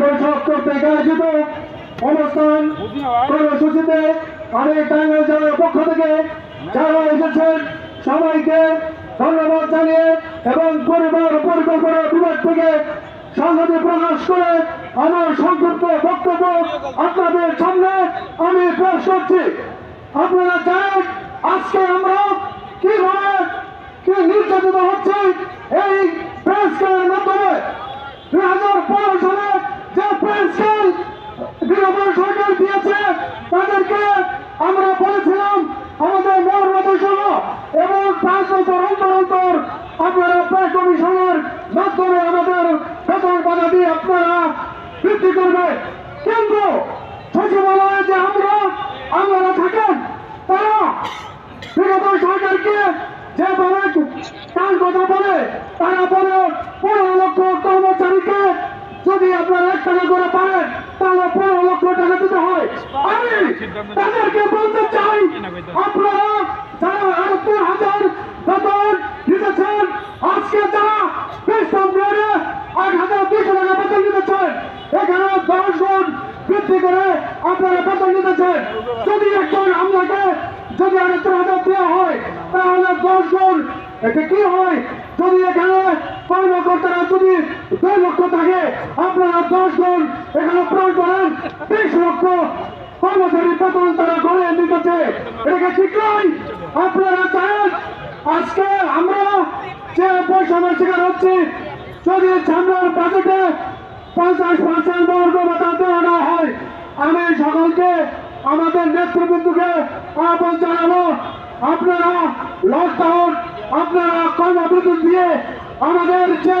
পরিষদ কর্তৃক আয়োজিত আমি টাঙ্গাইল জেলার আপনারা জানেন আজকে আমরা কীভাবে, কি নির্যাতিত হচ্ছে এই প্রেস ক্লাবের মাধ্যমে? দুই হাজার পনেরো সালে যে প্রেস ক্লাব সরকার দিয়েছে, তাদেরকে আমরা বলেছিলাম আমাদের মর্মতা সহ এবং পাঁচ বছর অন্তর অন্তর আপনারা প্রায় কমিশনের মাধ্যমে আমাদের বেতন বাধা দিয়ে আপনারা বৃদ্ধি করবে। কিন্তু সচিবালয়ে যে আমরা, আপনারা থাকেন, তারা বিগত সরকারকে যেভাবে তার কথা বলে, তারা বলে পনেরো লক্ষ কর্মচারীকে যদি আপনারা এক টাকা করে তাহলে পনেরো লক্ষ টাকা দিতে হয় আমি তাদেরকে বলতে চাই, আপনারা যারা আটাত্তর হাজার বেতন দিতেছেন, আজকে যারা বেতন গ্রেডে আট হাজার দুশো টাকা বেতন দিতেছেন, এখানে দশ গুণ বৃদ্ধি করে আপনারা বেতন দিতেছেন। যদি একজন আমলাকে যদি আটাত্তর হাজার দেওয়া হয়, তাহলে দশ গুণ। এটা কি হয়? যদি এখানে কর্মকর্তারা যদি দুই লক্ষ থাকে আপনারা দশ গুণ এখানে প্রয়োগ করেন। বিশ লক্ষ কর্মচারী বেতন তারা ঘরে দিতেছে এটাকে ঠিক নয় আপনারা চান আজকে আমরা যে বৈষম্যের শিকার হচ্ছি, যদি সামনের বাজেটে পঞ্চাশ পার্সেন্ট বর্গ ভাতা দেওয়া হয়, আমি সকলকে, আমাদের নেতৃবৃন্দকে আহ্বান জানাব, আপনারা লকডাউন আপনারা কর্মবিরতি দিয়ে আমাদের যে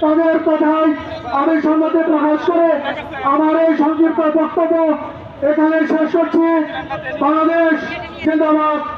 তাদের কথায় আমি সম্মতি প্রকাশ করে আমার এই সংক্ষিপ্ত বক্তব্য এখানে শেষ করছি। বাংলাদেশ জিন্দাবাদ।